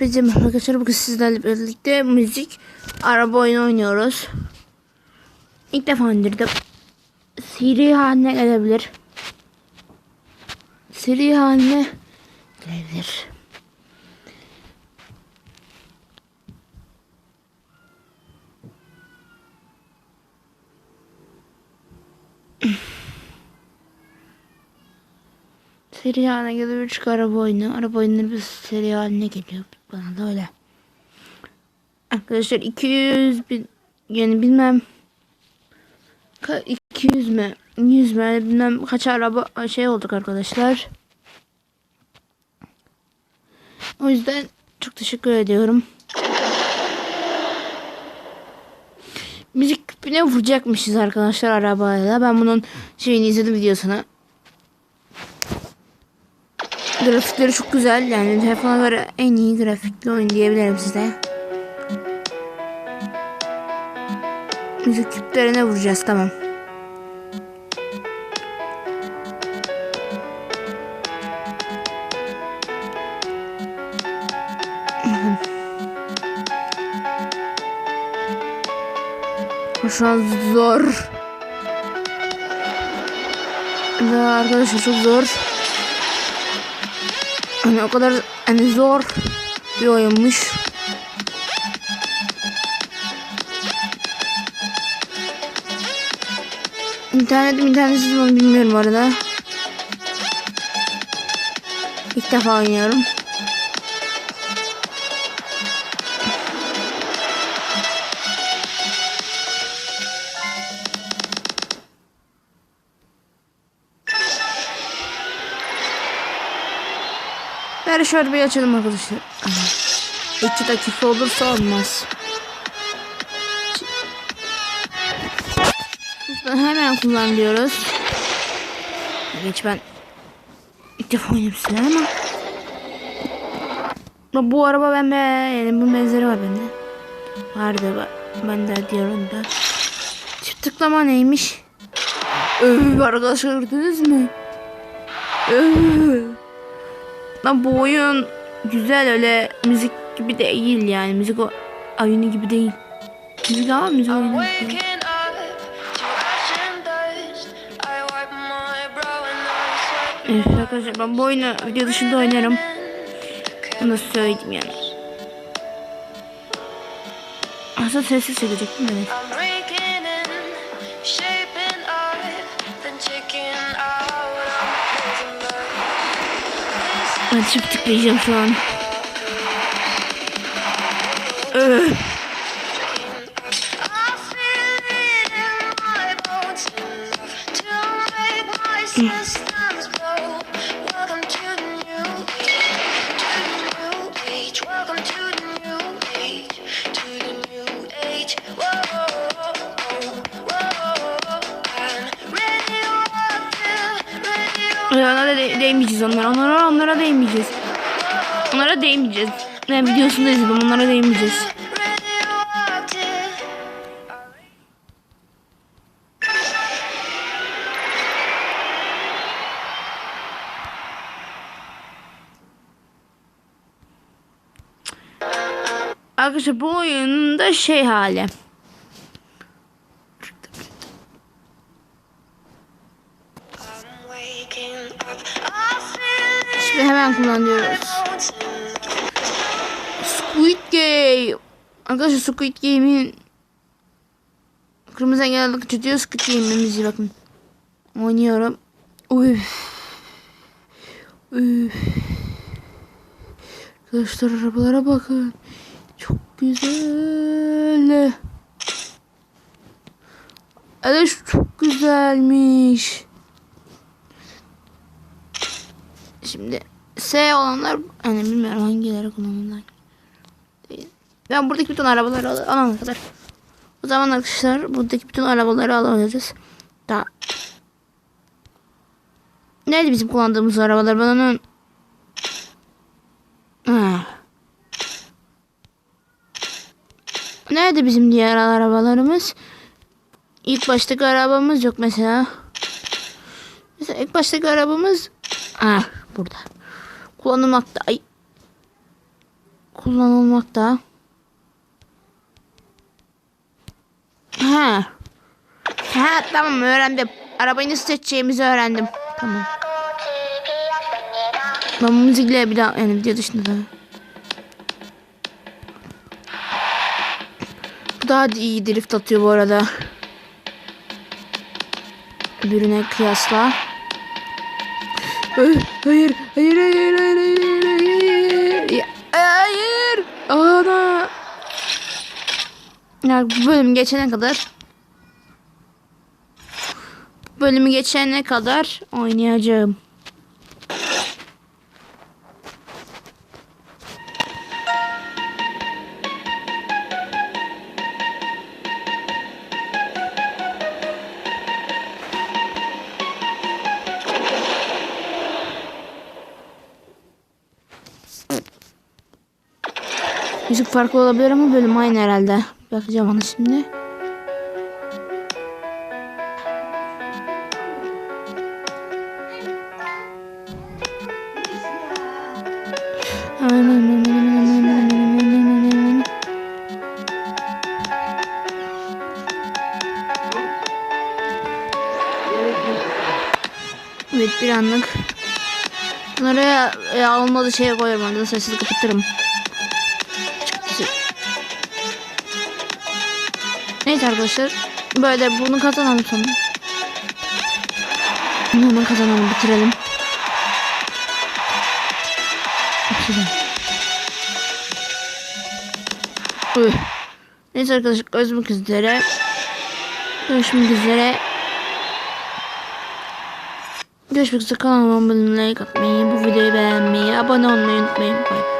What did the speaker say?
Bizim arkadaşlar bugün sizlerle birlikte müzik araba oyunu oynuyoruz. İlk defa indirdim. Seri haline gelebilir. Seri haline gelebilir. Seri haline geliyor çünkü araba oyunu. Araba oyunları bir seri haline geliyor. Bana da öyle. Arkadaşlar 200 bin yani bilmem ka- 200 mü 100 mü öyle bilmem kaç araba şey olduk arkadaşlar. O yüzden çok teşekkür ediyorum. Müzik küpüne vuracakmışız arkadaşlar arabayla. Ben bunun şeyini izledim videosunu. Grafikleri çok güzel yani telefona göre en iyi grafikli oyun diyebilirim size. Müzik küplerine vuracağız tamam. Şu an zor. Ya arkadaşlar çok zor. Hani o kadar hani zor bir oyunmuş. İnternetim internetsiz mi bilmiyorum arada. İlk defa oynuyorum. Ver şu arabayı açalım arkadaşlar. İki dakika olursa olmaz. Şuradan hemen kullan diyoruz. Geç ben ilk defa ama. Ama Bu araba bende yani bu benzeri var bende. Vardı ba- bende diğer onda. Çift tıklama neymiş? Öf arkadaşlar gördünüz mü? Öf. Lan bu oyun güzel öyle müzik gibi değil yani. Müzik o oyunu gibi değil. Müzik ama müzik oyunu gibi değil. Evet arkadaşlar ben bu oyunu video dışında oynarım. Bunu da söyleyeyim yani. Aslında sessiz çekecektim de Ben çift tıklayacağım şu an. Öh. Onlara de- değmeyeceğiz onlara. Onlara onlara değmeyeceğiz. Onlara değmeyeceğiz. Ben videosunda izledim. Onlara değmeyeceğiz. Arkadaşlar bu oyunun da şey hali. Şimdi hemen kullanıyoruz. Squid Game. Arkadaşlar Squid Game'in Kırmızı engelli tutuyor Squid Game'imizi bakın. Oynuyorum. Üf. Üf. Arkadaşlar arabalara bakın. Çok güzel. Evet çok güzelmiş. Şimdi S olanlar hani bilmiyorum hangileri kullanımlar. Değil. Ben buradaki bütün arabaları al alana kadar. O zaman arkadaşlar buradaki bütün arabaları alacağız. Daha. Nerede bizim kullandığımız arabalar? Ben onun... Nerede bizim diğer arabalarımız? İlk baştaki arabamız yok mesela. Mesela ilk baştaki arabamız... Ah burada. Kullanılmakta. Ay. kullanılmakta. Ha. Ha tamam öğrendim. Arabayı nasıl seçeceğimizi öğrendim. Tamam. Ben müzikle bir daha yani video dışında da. Bu daha iyi drift atıyor bu arada. Öbürüne kıyasla. Hayır, hayır, hayır, hayır, hayır, Ya bu bölüm geçene kadar bölümü geçene kadar oynayacağım. Müzik farklı olabilir ama bölüm aynı herhalde. Bakacağım onu şimdi. Evet bir anlık. Bunları e, olmadı şeye koyarım. Sessiz kapatırım. Neyse arkadaşlar. Böyle bunu kazanalım sonra. Bunu kazanalım bitirelim. Bitirelim. Üh. Neyse arkadaşlar görüşmek üzere. Görüşmek üzere. Görüşmek üzere kanalıma abone olmayı, like atmayı, bu videoyu beğenmeyi, abone olmayı unutmayın. Bye.